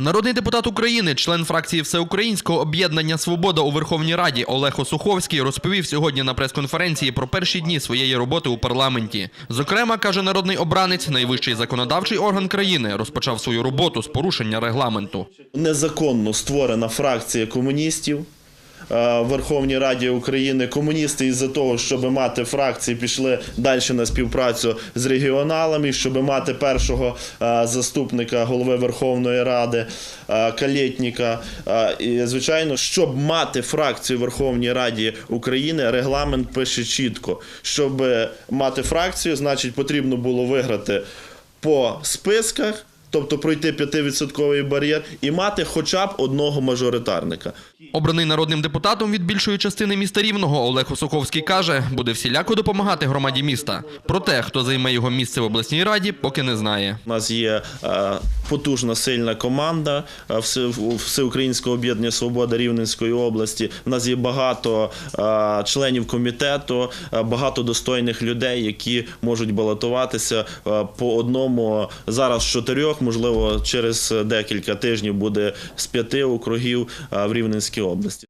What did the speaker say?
Народний депутат України, член фракції Всеукраїнського об'єднання Свобода у Верховній Раді Олег Осуховський розповів сьогодні на прес-конференції про перші дні своєї роботи у парламенті. Зокрема, каже народний обранець, найвищий законодавчий орган країни розпочав свою роботу з порушення регламенту. Незаконно створена фракція комуністів. Е, Верховній Раді України комуністи із-за того, щоб мати фракції, пішли далі на співпрацю з регіоналами, щоб мати першого е, заступника голови Верховної Ради е, Калєтніка. І звичайно, щоб мати фракцію Верховній Раді України, регламент пише чітко. Щоб мати фракцію, значить потрібно було виграти по списках. Тобто пройти 5% бар'єр і мати хоча б одного мажоритарника. Обраний народним депутатом від більшої частини міста Рівного Олег Осуховський каже, буде всіляко допомагати громаді міста. Проте, хто займе його місце в обласній раді, поки не знає. У нас є е, потужна сильна команда е, все- Всеукраїнського об'єднання Свобода Рівненської області. У нас є багато е, членів комітету, багато достойних людей, які можуть балотуватися по одному зараз з чотирьох, можливо, через декілька тижнів буде з п'яти округів в Рівненській області.